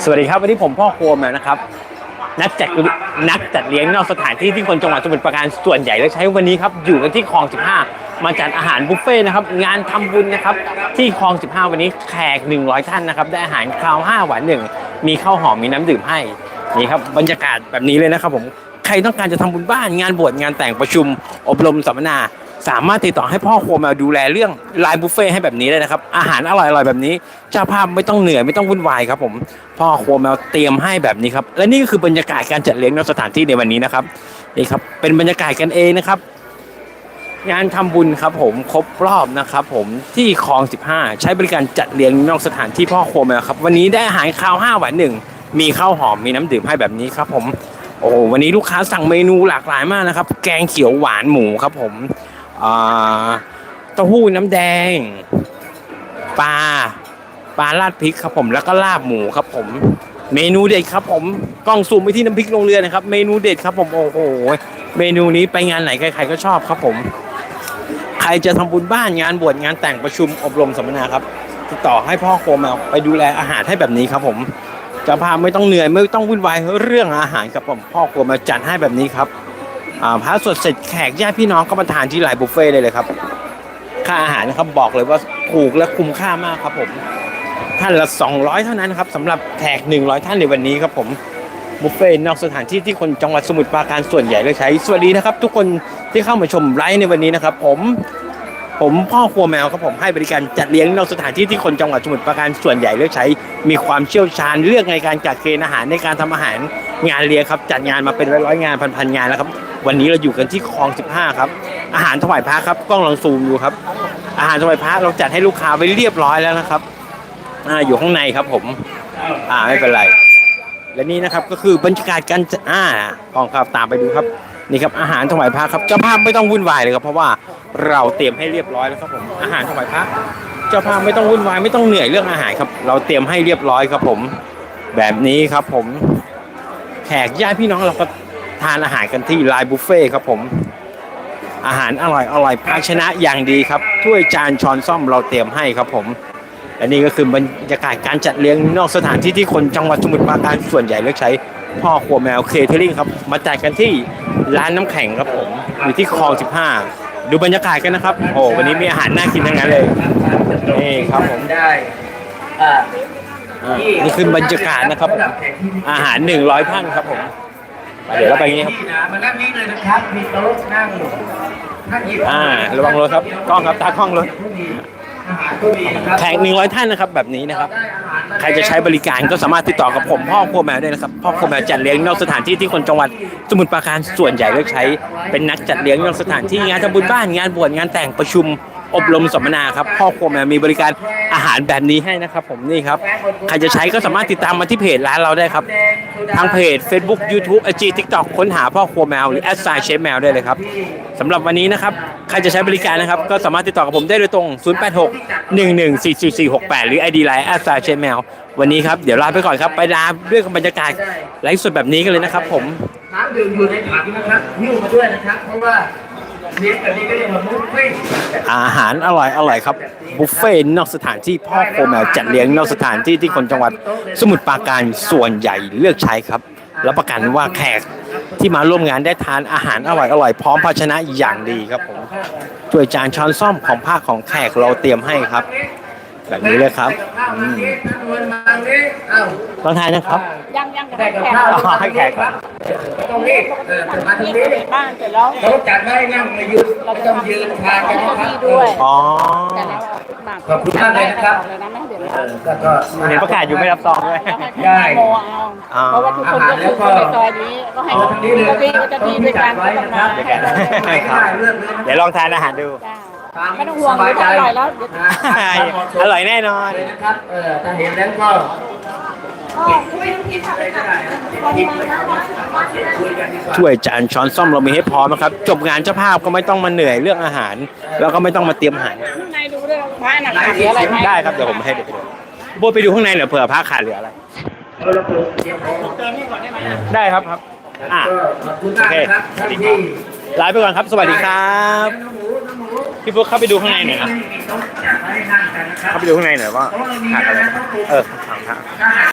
สวัสดีครับวันนี้ผมพ่อโคมนะครับนักจัดนักจัดเลี้ยงนอกสถานที่ที่คนจังหวัดสมุทรปราการส่วนใหญ่แล้วใช้วันนี้ครับอยู่กันที่คลอง 15 มาจัดอาหารบุฟเฟ่ต์นะครับงานทำบุญนะครับที่คลอง 15 วันนี้แขก 100 ท่านนะครับได้อาหารคราว 5 หวานหนึ่งมีข้าวหอมมีน้ำดื่มให้นี่ครับบรรยากาศแบบนี้เลยนะครับผมใครต้องการจะทำบุญบ้านงานบวชงานแต่งประชุม อบรมสัมมนา สามารถติดต่อให้พ่อครัวมาดูแลเรื่องไลน์บุฟเฟ่ต์ให้แบบนี้เลยนะครับ อาหารอร่อยๆแบบนี้เจ้าภาพไม่ต้องเหนื่อยไม่ต้องวุ่นวายครับผมพ่อครัวมาเตรียมให้แบบนี้ครับและนี่ก็คือบรรยากาศการจัดเลี้ยงนอกสถานที่ในวันนี้นะครับนี่ครับเป็นบรรยากาศกันเองนะครับ งานทำบุญครับผมครบรอบนะครับผมที่คลอง 15 ใช้บริการจัดเลี้ยงนอกสถานที่พ่อครัวมาครับวันนี้ได้อาหารคาว5หวานหนึ่งมีข้าวหอมมีน้ำดื่มให้แบบนี้ครับผมโอ้วันนี้ลูกค้าสั่งเมนูหลากหลายมากนะครับ แกงเขียวหวานหมูครับผม เต้าหู้น้ำแดง ปลาปลาราดพริกครับผมแล้วก็ลาบหมูครับผม เมนูเด็ดครับผมกล้องซูมไปที่น้ำพริกลงเรือนะครับ เมนูเด็ดครับผมโอ้โหเมนูนี้ไปงานไหนใครๆก็ชอบครับผม ใครจะทำบุญบ้านงานบวชงานแต่งประชุมอบรมสัมมนาครับติดต่อให้พ่อโคมาไปดูแลอาหารให้แบบนี้ครับผมจะพาไม่ต้องเหนื่อยไม่ต้องวุ่นวายเรื่องอาหารครับผมพ่อโคมาจัดให้แบบนี้ครับ พระสวดเสร็จแขกญาติพี่น้องก็มาทานที่ไลน์บุฟเฟ่เลยเลยครับ ค่าอาหารนะครับบอกเลยว่าถูกและคุ้มค่ามากครับผมท่านละ 200 เท่านั้นครับสำหรับแขก 100 ท่านในวันนี้ครับผมบุฟเฟ่ต์นอกสถานที่ที่คนจังหวัดสมุทรปราการส่วนใหญ่เลยใช้ สวัสดีนะครับ ทุกคนที่เข้ามาชมไลฟ์ในวันนี้นะครับ ผมผมพ่อครัวแมวครับผมให้บริการจัดเลี้ยงนอกสถานที่ที่คนจังหวัดสมุทรปราการส่วนใหญ่เลือกใช้ มีความเชี่ยวชาญเรื่องในการจัดเกณฑ์อาหารในการทำอาหารงานเลี้ยงครับ จัดงานมาเป็นร้อยๆงานพันๆงานแล้วครับ วันนี้เราอยู่กันที่คลอง 15 ครับ อาหารถวายพระครับกล้องลองซูมดูครับ อาหารถวายพระเราจัดให้ลูกค้าไว้เรียบร้อยแล้วนะครับอ่าอยู่ข้างในครับผม อ่าไม่เป็นไร และนี่นะครับก็คือบรรยากาศการจัดอ่ากล้องครับตามไปดูครับนี่ครับอาหารถวายพระครับเจ้าภาพไม่ต้องวุ่นวายเลยครับเพราะว่าเราเตรียมให้เรียบร้อยแล้วครับผมอาหารถวายพระเจ้าภาพไม่ต้องวุ่นวายไม่ต้องเหนื่อยเรื่องอาหารครับ เราเตรียมให้เรียบร้อยครับผม แบบนี้ครับผมแขกญาติพี่น้องเราก็ ทานอาหารกันที่ไลน์บุฟเฟ่ครับผม อาหารอร่อยอร่อยภาชนะอย่างดีครับถ้วยจานช้อนซ่อมเราเตรียมให้ครับผมและนี่ก็คือบรรยากาศการจัดเลี้ยงนอกสถานที่ที่คนจังหวัดสมุทรปราการส่วนใหญ่เลือกใช้พ่อครัวแมวเคเทอริงครับ มาจัดกันที่ร้านน้ำแข็งครับผมอยู่ที่คลอง 15 ดูบรรยากาศกันนะครับ โอ้วันนี้มีอาหารน่ากินทั้งนั้นเลยนี่ครับผมได้อ่าอ่านี่คือบรรยากาศนะครับ อาหาร 100ท่านครับผมไป เดี๋ยวเราไปอย่างนี้ครับที่นะมานั่งนี่เลยนะครับมีโต๊ะนั่งท่านหยิบอ่าระวังรถครับกล้องครับตากล้องรถอาหารก็มีนะครับแขกหนึ่งร้อยท่านนะครับแบบนี้นะครับ ใครจะใช้บริการก็สามารถติดต่อกับผมพ่อครัวแมวได้นะครับ พ่อครัวแมวจัดเลี้ยงนอกสถานที่ที่คนจังหวัดสมุทรปราการส่วนใหญ่เลือกใช้ เป็นนักจัดเลี้ยงนอกสถานที่งานทำบุญบ้านงานบวชงานแต่งประชุม อบรมสัมมนาครับพ่อครัวแมวมีบริการอาหารแบบนี้ให้นะครับ ผมนี่ครับใครจะใช้ก็สามารถติดตามมาที่เพจร้านเราได้ครับ ทางเพจ Facebook YouTube IG TikTok ค้นหาพ่อครัวแมวหรือแอดไซเชฟแมวได้เลยครับสำหรับวันนี้นะครับใครจะใช้บริการนะครับ ก็สามารถติดต่อกับผมได้โดยตรง 086 1144468 หรือ ID Line แอดไซเชฟแมววันนี้ครับเดี๋ยวลาไปก่อนครับไปลาด้วยบบรรยากาศไลฟ์สดแบบนี้กันเลยนะครับ ผมน้ำดื่มอยู่ในถังนะครับหิ้วมาด้วยนะครับ เพราะว่า อาหารอร่อยอร่อยครับบุฟเฟ่ต์นอกสถานที่พ่อโคแมวจัดเลี้ยงนอกสถานที่ที่คนจังหวัด สมุทรปราการส่วนใหญ่เลือกใช้ครับรับประกันว่าแขกที่มาร่วมงานได้ทานอาหารอร่อยอร่อยพร้อมภาชนะอย่างดีครับผมถ้วยจานช้อนซ่อมของภาคของแขกเราเตรียมให้ครับ แบบนี้เลยครับข้าวมาเนี้น้ำมันมาเนี้เอ้าลองทานนะครับ ยังยังจะได้ให้กับแขกข้าวอ๋อให้แขกก่อนไม่ต้องรีบเออมาตรงนี่นี้ไปบ้านเสร็จแล้วเขาจัดไว้นั่งไม่ยืนไม่ต้องยืนทานกันนะครับด้วยอ๋อแต่แล้วหมักขอบคุณมากเลยนะครับเลยนะไม่เดือดเอร้อนอก็ก็ เห็นประกาศอยู่ไม่รับซองด้วย แล้วให้โมเอาเพราะว่าทุกคนก็คือคนในซอยนี้ก็ให้ปกติก็จะมีด้วยกันก็ต้องมาให้เราได้ครับเดี๋ยวลองทานอาหารดูจ้า ไม่ต้องห่วงเลยถ้าอร่อยแล้วเดี๋ยวอร่อยแน่นอน เลยนะครับ เออถ้าเห็นแล้วก็อะไรก็ได้นะคิดเลยคุยกันดีกว่าถ้วยจานช้อนซ่อมเรามีให้พร้อมนะครับ จบงานเจ้าภาพก็ไม่ต้องมาเหนื่อยเรื่องอาหาร แล้วก็ไม่ต้องมาเตรียมอาหาร ข้างในดูด้วยพระหนักหรืออะไรไหมได้ครับเดี๋ยวผมให้เด็กดูโบยไปดูข้างในเหรอเผื่อผ้าขาดเหลืออะไร เอาละครับเดี๋ยวผมได้ครับครับ อะ ก็ขอบคุณมากนะครับท่านที่ลาไปก่อนครับ สวัสดีครับน้องหมูน้องหมู พี่ปุ๊กเข้าไปดูข้างในหน่อยนะไม่มีโต๊ะจัดไว้ให้นั่งกันนะครับเข้าไปดูข้างในหน่อยว่าขาดอะไรบ้างเออถามถามถ้าหาก